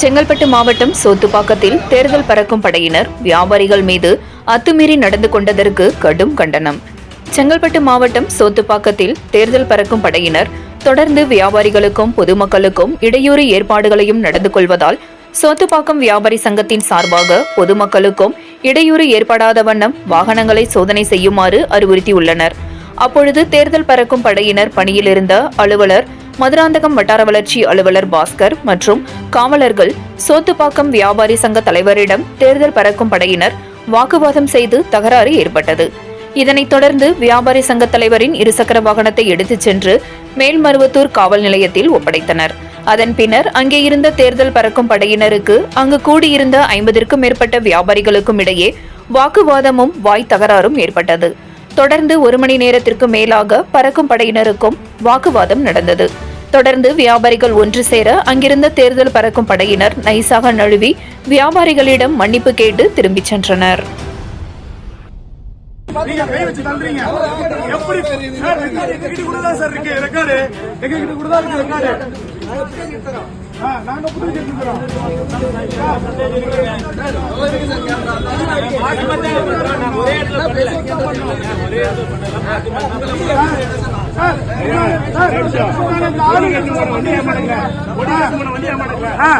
செங்கல்பட்டு மாவட்டம் சோத்துப்பாக்கத்தில் தேர்தல் பறக்கும் படையினர் வியாபாரிகள் மீது அத்துமீறி நடந்து கொண்டதற்கு கடும் கண்டனம். செங்கல்பட்டு மாவட்டம் சோத்துப்பாக்கத்தில் தேர்தல் பறக்கும் படையினர் தொடர்ந்து வியாபாரிகளுக்கும் பொதுமக்களுக்கும் இடையூறு ஏற்பாடுகளையும் நடந்து கொள்வதால் சோத்துப்பாக்கம் வியாபாரி சங்கத்தின் சார்பாக பொதுமக்களுக்கும் இடையூறு ஏற்படாத வண்ணம் வாகனங்களை சோதனை செய்யுமாறு அறிவுறுத்தியுள்ளனர். அப்பொழுது தேர்தல் பறக்கும் படையினர் பணியிலிருந்த அலுவலர் மதுராந்தகம் வட்டார வளர்ச்சி அலுவலர் பாஸ்கர் மற்றும் காவலர்கள் சோத்துப்பாக்கம் வியாபாரி சங்க தலைவரிடம் தேர்தல் பறக்கும் படையினர் வாக்குவாதம் செய்து தகராறு ஏற்பட்டது. இதனைத் தொடர்ந்து வியாபாரி சங்க தலைவரின் இருசக்கர வாகனத்தை எடுத்துச் சென்று மேல்மருவத்தூர் காவல் நிலையத்தில் ஒப்படைத்தனர். அதன் பின்னர் அங்கே இருந்த தேர்தல் பறக்கும் படையினருக்கு அங்கு கூடியிருந்த ஐம்பதிற்கும் மேற்பட்ட வியாபாரிகளுக்கும் இடையே வாக்குவாதமும் வாய் தகராறும் ஏற்பட்டது. தொடர்ந்து ஒரு மணி நேரத்திற்கு மேலாக பறக்கும் படையினருக்கும் வாக்குவாதம் நடந்தது. தொடர்ந்து வியாபாரிகள் ஒன்று சேர அங்கிருந்த தேர்தல் பறக்கும் படையினர் நைசாக நழுவி வியாபாரிகளிடம் மன்னிப்பு கேட்டு திரும்பிச் சென்றனர். நீங்க கை வச்சு தள்ளுறீங்க எப்படி? கூட தான் சார் இருக்கு? ரெக்கார்டு? கூட தான் இருக்கு ரெக்கார்டு? நாங்க புது கேட்டுக்கிறோம் ஆளு கட்டு போன வண்டி ஏமாடுங்க வண்டி கட்டு போன வண்டி ஏமாடுங்க ஆ.